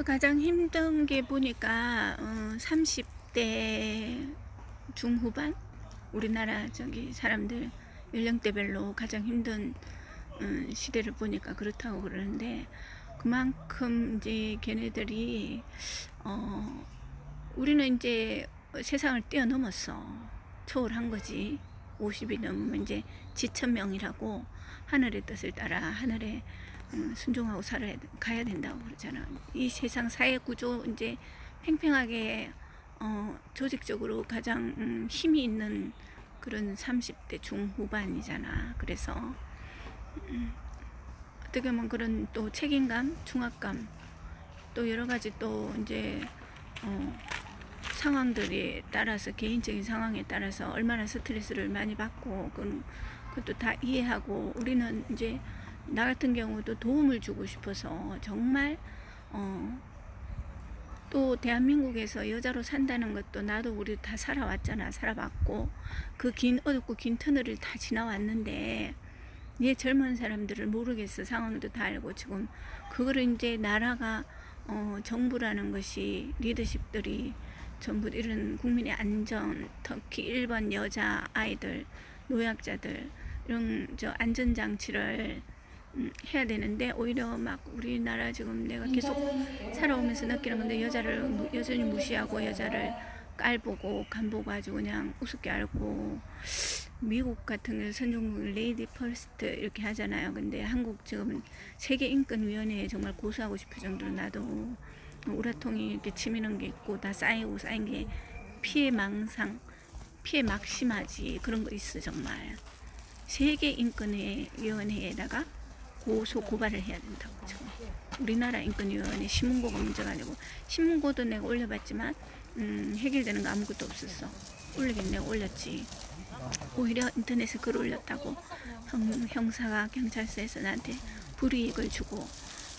그 가장 힘든 게 보니까 어, 30대 중후반? 우리나라 저기 사람들 연령대별로 가장 힘든 음, 시대를 보니까 그렇다고 그러는데 그만큼 이제 걔네들이 어 우리는 이제 세상을 뛰어넘었어 초월한 거지. 50이 넘으면 이제 지천명이라고 하늘의 뜻을 따라 하늘에 음, 순종하고 살아야 돼- 가야 된다고 그러잖아. 이 세상 사회 구조 이제 팽팽하게 어, 조직적으로 가장 음, 힘이 있는 그런 30대 중후반이잖아. 그래서 음, 어떻게 보면 그런 또 책임감, 중압감, 또 여러 가지 또 이제 어, 상황들에 따라서 개인적인 상황에 따라서 얼마나 스트레스를 많이 받고 그건 그것도 다 이해하고 우리는 이제 나 같은 경우도 도움을 주고 싶어서 정말 어, 또 대한민국에서 여자로 산다는 것도 나도 우리 다 살아왔잖아 살아봤고. 그 긴 어둡고 긴 터널을 다 지나왔는데 얘 젊은 사람들을 모르겠어. 상황도 다 알고. 지금 그거를 이제 나라가 어, 정부라는 것이 리더십들이 전부 이런 국민의 안전 특히 일본 여자 아이들 노약자들 이런 저 안전 장치를 음, 해야 되는데 오히려 막 우리나라 지금 내가 계속 살아오면서 느끼는 건데 여자를 무- 여전히 무시하고 여자를 깔보고 간보고 아주 그냥 우습게 알고 미국 같은 경우 선진국 레이디 퍼스트 이렇게 하잖아요. 근데 한국 지금 세계 인권 위원회에 정말 고소하고 싶을 정도로 나도 우라통이 이렇게 치미는 게 있고 다 쌓이고 쌓인 게 피해 망상, 피해 막심하지 그런 거 있어 정말. 세계 인권회 위원회에다가 고소 고발을 해야 된다고 지금. 우리나라 인권위원회 신문고가 문제가 아니고 신문고도 내가 올려봤지만 음, 해결되는 거 아무것도 없었어. 올리긴 내가 올렸지. 오히려 인터넷에 글 올렸다고 형, 형사가 경찰서에서 나한테 불이익을 주고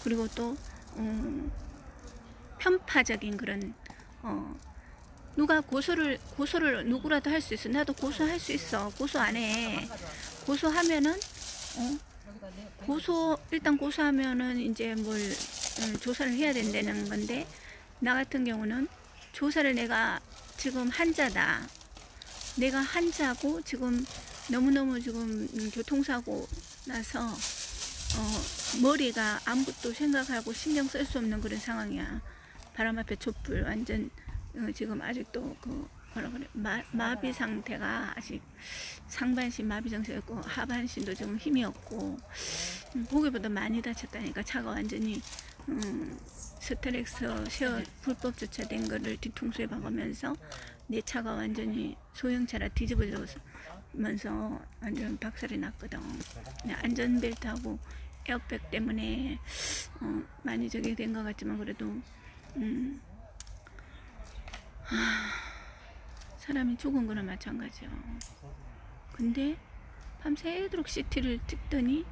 그리고 또 음, 편파적인 그런 어, 누가 고소를 고소를 누구라도 할 수 있어. 나도 고소할 수 있어. 고소 안 해. 고소하면은 어, 고소 일단 고소하면은 이제 뭘 음, 조사를 해야 된다는 건데 나 같은 경우는 조사를 내가 지금 한자다. 내가 한자고 지금 너무너무 지금 음, 교통사고 나서 어, 머리가 아무것도 생각하고 신경 쓸 수 없는 그런 상황이야. 바람 앞에 촛불 완전 어, 지금 아직도 그 뭐라 그래? 마, 마비 상태가 아직 상반신 마비 상태였고 하반신도 지금 힘이 없고 음, 보기보다 많이 다쳤다니까 차가 완전히 음, 스트렉스 쉐어 불법 주차된 거를 뒤통수에 박으면서 내 차가 완전히 소형차라 뒤집어져면서 완전 박살이 났거든. 안전벨트하고 에어백 때문에 어, 많이 저기 된것 같지만 그래도 음, 하, 사람이 죽은 거나 마찬가지야. 근데 밤새도록 CT를 찍더니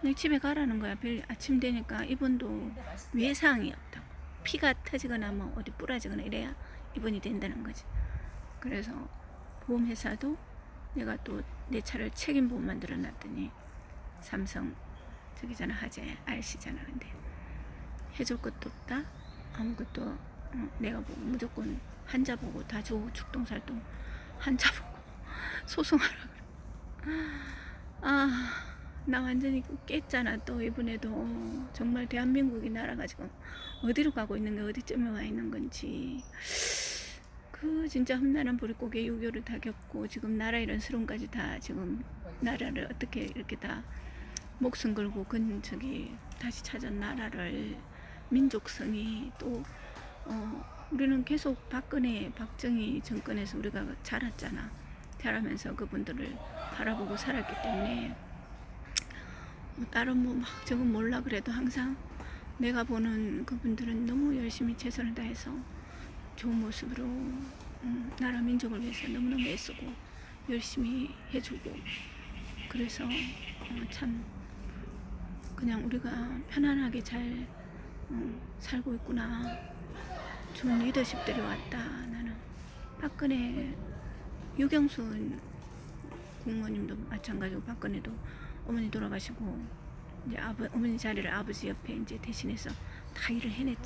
그냥 집에 가라는 거야. 별 아침 되니까 이분도 외상이 없다고. 피가 터지거나 뭐 어디 부러지거나 이래야 입원이 된다는 거지. 그래서 보험회사도 내가 또 내 차를 책임 보험 만들어 놨더니 삼성 저기잖아 하재 RC잖아 근데 해줄 것도 없다 아무것도 어, 내가 뭐 무조건 한자 보고 다줘 축동살동 한자 보고 소송하라 아나 완전히 깼잖아. 또 이번에도 정말 대한민국이 나라가 지금 어디로 가고 있는 게 어디쯤에 와 있는 건지. 그 진짜 험난한 보릿고개 유교를 다 겪고 지금 나라 이런 수론까지 다 지금 나라를 어떻게 이렇게 다 목숨 걸고 근 저기 다시 찾은 나라를 민족성이 또 어, 우리는 계속 박근혜 박정희 정권에서 우리가 자랐잖아. 자라면서 그분들을 바라보고 살았기 때문에. 뭐 다른 뭐 막 저건 몰라 그래도 항상 내가 보는 그분들은 너무 열심히 최선을 다해서 좋은 모습으로 음, 나라 민족을 위해서 너무너무 애쓰고 열심히 해주고. 그래서 어, 참 그냥 우리가 편안하게 잘 어, 살고 있구나 좋은 리더십들이 왔다. 나는 박근혜 유경순 국무님도 마찬가지고 박근혜도 어머니 돌아가시고 이제 아버, 어머니 자리를 아버지 옆에 이제 대신해서 다 일을 해냈지